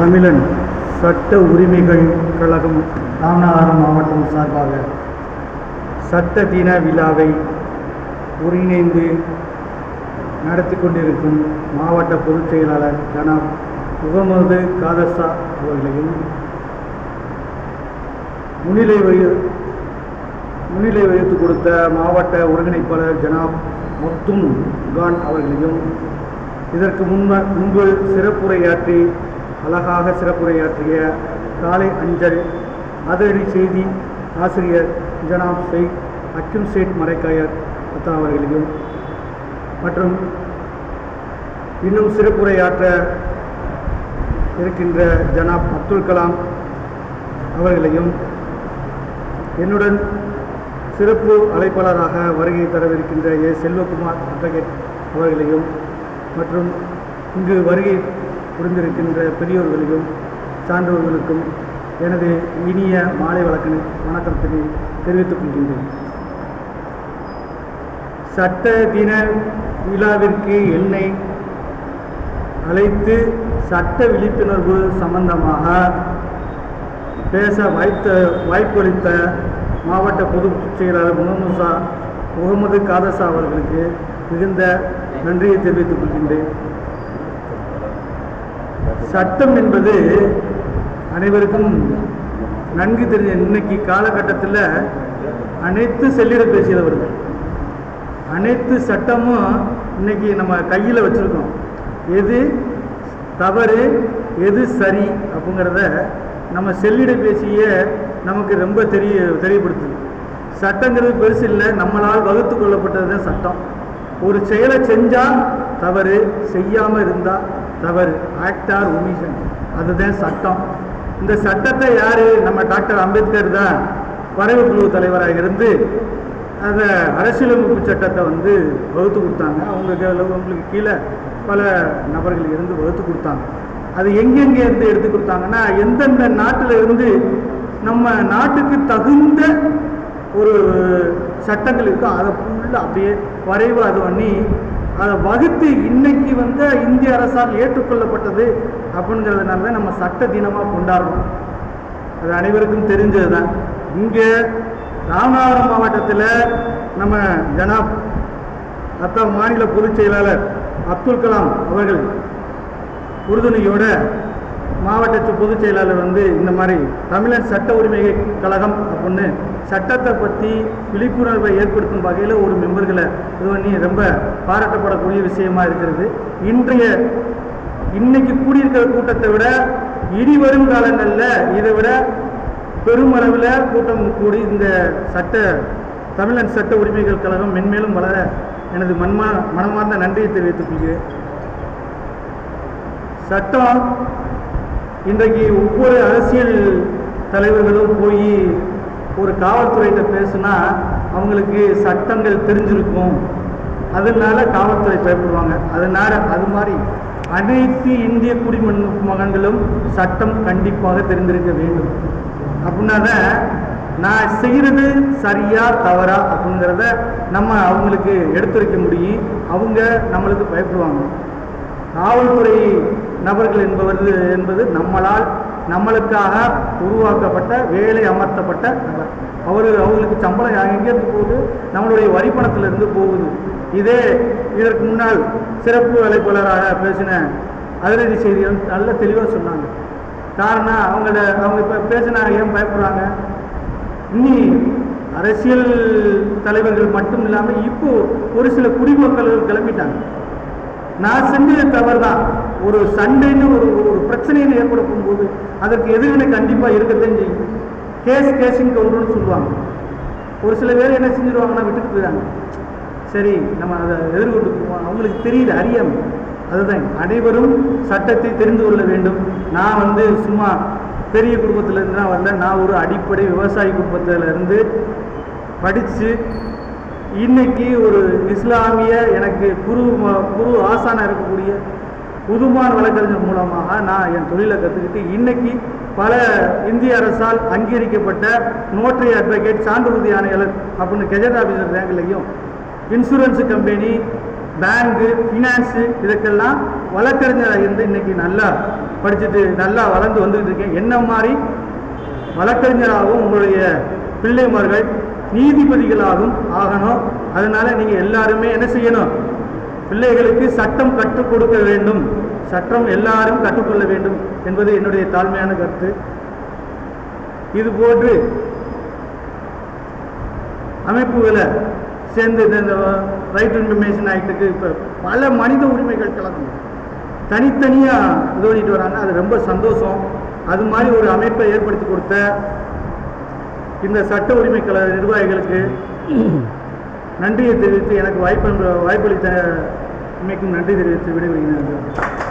தமிழன் சட்ட உரிமைகள் கழகம் ராமநாதபுரம் மாவட்டம் சார்பாக சட்ட தின விழாவை ஒருங்கிணைந்து நடத்தி கொண்டிருக்கும் மாவட்ட பொதுச் செயலாளர் ஜனாப் முகமது காதசா அவர்களையும் முன்னிலை வகி முன்னிலை வகித்து கொடுத்த மாவட்ட ஒருங்கிணைப்பாளர் ஜனாப் மொத்தும் கான் அவர்களையும் இதற்கு முன்ப முன்பு சிறப்புரையாற்றி அழகாக சிறப்புரையாற்றிய காலை அஞ்சல் அதிரடி செய்தி ஆசிரியர் ஜனாப் ஷெய்க் அக்கிம் ஷேட் மரைக்காயர் அத்தா அவர்களையும். மற்றும் இன்னும் சிறப்புரையாற்ற இருக்கின்ற ஜனாப் அப்துல் கலாம் அவர்களையும் என்னுடன் சிறப்பு அழைப்பாளராக வருகை தரவிருக்கின்ற ஏ செல்வகுமார் அட்வகேட் அவர்களையும் மற்றும் இங்கு வருகை புரிந்திருக்கின்ற பெரியோர்களையும் சான்றோர்களுக்கும் எனது இனிய மாலை வழக்கினை வணக்கத்தினை தெரிவித்துக் கொள்கின்றேன். சட்ட தின விழாவிற்கு என்னை அழைத்து சட்ட விழிப்புணர்வு சம்பந்தமாக பேச வாய்த்த வாய்ப்பளித்த மாவட்ட பொதுச் செயலாளர் முகமதுசா முகமது காதசா அவர்களுக்கு மிகுந்த நன்றியை தெரிவித்துக் கொள்கின்றேன். சட்டம் என்பது அனைவருக்கும் நன்கு தெரிஞ்ச இன்னைக்கு காலகட்டத்தில் அனைத்து செல்லிட வருது அனைத்து சட்டமும் இன்னைக்கு நம்ம கையில் வச்சுருக்கோம். எது தவறு எது சரி அப்படிங்கிறத நம்ம செல்லிட பேசிய நமக்கு ரொம்ப தெரிய தெரியப்படுத்துது. சட்டங்கிறது பெருசு இல்லை நம்மளால் வகுத்து கொள்ளப்பட்டது தான் சட்டம். ஒரு செயலை செஞ்சால் தவறு செய்யாமல் இருந்தால் தவறு. ஆக்ட் ஆர் ஒமிஷன் அதுதான் சட்டம். இந்த சட்டத்தை யார்? நம்ம டாக்டர் அம்பேத்கர் தான் வரைவு குழு தலைவராக இருந்து அந்த அரசியலமைப்பு சட்டத்தை வந்து வகுத்து கொடுத்தாங்க. அவங்க அவங்களுக்கு கீழே பல நபர்கள் இருந்து வகுத்து கொடுத்தாங்க. அது எங்கெங்கே இருந்து எடுத்து கொடுத்தாங்கன்னா எந்தெந்த நாட்டில் இருந்து நம்ம நாட்டுக்கு தகுந்த ஒரு சட்டங்கள் இருக்கோ அதை ஃபுல்லாக அப்படியே வரைவு அது பண்ணி அதை வகுத்து இன்னைக்கு வந்து இந்திய அரசால் ஏற்றுக்கொள்ளப்பட்டது அப்படிங்கிறதுனால தான் நம்ம சட்ட தினமாக கொண்டாடுறோம். அது அனைவருக்கும் தெரிஞ்சது தான் இங்கே ராமநாதபுரம் மாவட்டத்தில் நம்ம ஜனாப் அத்தா மாநில பொதுச் செயலாளர் அப்துல் கலாம் அவர்கள் உறுதுணையோட மாவட்ட பொதுச் செயலாளர் வந்து இந்த மாதிரி தமிழர் சட்ட உரிமை கழகம் அப்படின்னு சட்டத்தை பற்றி விழிப்புணர்வை ஏற்படுத்தும் வகையில் ஒரு மெம்பர்களை இது பண்ணி ரொம்ப பாராட்டப்படக்கூடிய விஷயமா இருக்கிறது. இன்றைய இன்னைக்கு கூடியிருக்கிற கூட்டத்தை விட இனி வரும் காலங்களில் இதை விட பெருமளவில் கூட்டம் கூடி இந்த சட்ட தமிழன் சட்ட உரிமைகள் கழகம் மென்மேலும் வளர எனது மன்மா மனமார்ந்த நன்றியை தெரிவித்துக் கொள்கிறேன். சட்டம் இன்றைக்கு ஒவ்வொரு அரசியல் தலைவர்களும் போய் ஒரு காவல்துறையிட்ட பேசுனா அவங்களுக்கு சட்டங்கள் தெரிஞ்சிருக்கும். அதனால காவல்துறை பயப்படுவாங்க. அதனால அது மாதிரி அனைத்து இந்திய குடிமன் மகன்களும் சட்டம் கண்டிப்பாக தெரிந்திருக்க வேண்டும். அப்படின்னா தான் நான் செய்கிறது சரியா தவறா அப்படிங்கிறத நம்ம அவங்களுக்கு எடுத்துரைக்க முடியும். அவங்க நம்மளுக்கு பயப்படுவாங்க. காவல்துறை நபர்கள் என்பவர் என்பது நம்மளால் நம்மளுக்காக உருவாக்கப்பட்ட வேலை அமர்த்தப்பட்ட நபர். அவர் அவங்களுக்கு சம்பளம் எங்கேருந்து போகுது? நம்மளுடைய வரிப்பணத்திலிருந்து போகுது. இதே இதற்கு முன்னால் சிறப்பு அழைப்பாளராக பேசின அதிரடி செய்திகள் நல்ல தெளிவாக சொன்னாங்க. காரணம் அவங்கள அவங்க இப்போ பேசினாங்க ஏன் பயப்படுறாங்க? இனி அரசியல் தலைவர்கள் மட்டும் இல்லாமல் இப்போ ஒரு சில குடிமக்கள் கிளம்பிட்டாங்க. நான் செஞ்சது தவறு தான் ஒரு சண்டைன்னு ஒரு ஒரு பிரச்சனைன்னு ஏற்படுத்தும் போது அதற்கு எதிர்வினை கண்டிப்பாக இருக்கத்தான் செய்யும் கேஸ் கேஸிங் கவுண்டர்னு சொல்லுவாங்க. ஒரு சில பேர் என்ன செஞ்சிருவாங்கன்னா விட்டுட்டு போயிடாங்க சரி நம்ம அதை எதிர்கொண்டு போவோம். அவங்களுக்கு தெரியல அறியாமல் அதுதான். அனைவரும் சட்டத்தை தெரிந்து கொள்ள வேண்டும். நான் வந்து சும்மா பெரிய குடும்பத்திலேருந்து தான் வரல. நான் ஒரு அடிப்படை விவசாய குடும்பத்திலேருந்து படித்து இன்னைக்கு ஒரு இஸ்லாமிய எனக்கு குரு குரு ஆசானாக இருக்கக்கூடிய புதுமான் வழக்கறிஞர் மூலமாக நான் என் தொழிலை கற்றுக்கிட்டு இன்னைக்கு பல இந்திய அரசால் அங்கீகரிக்கப்பட்ட நோட்டரி அட்வொகேட் சான்றுறுதி ஆணையாளர் அப்படின்னு கெஜெட் ஆஃபீஸர் ரேங்க்லையும் இன்சூரன்ஸ் கம்பெனி பேங்கு ஃபினான்ஸு இதுக்கெல்லாம் வழக்கறிஞராக இருந்து இன்னைக்கு நல்லா படிச்சுட்டு நல்லா வளர்ந்து வந்துட்டு இருக்கேன். என்ன மாதிரி வழக்கறிஞராகவும் உங்களுடைய பிள்ளைமார்கள் நீதிபதிகளாகவும் ஆகணும். அதனால நீங்க எல்லாருமே என்ன செய்யணும்? பிள்ளைகளுக்கு சட்டம் கற்றுக் கொடுக்க வேண்டும். சட்டம் எல்லாரும் கற்றுக்கொள்ள வேண்டும் என்பது என்னுடைய தாழ்மையான கருத்து. இது போன்று அமைப்புகளை சேர்ந்து இந்த- இந்த ரைட் இன்ஃபர்மேஷன் ஆக்டுக்கு இப்போ பல மனித உரிமைகள் கலந்து தனித்தனியாக இது பண்ணிட்டு வராங்க. அது ரொம்ப சந்தோஷம். அது மாதிரி ஒரு அமைப்பை ஏற்படுத்தி கொடுத்த இந்த சட்ட உரிமை கல நிர்வாகிகளுக்கு நன்றியை தெரிவித்து எனக்கு வாய்ப்பு வாய்ப்பளித்த அமைக்கும் நன்றி தெரிவித்து விடைபெறுகிறேன்.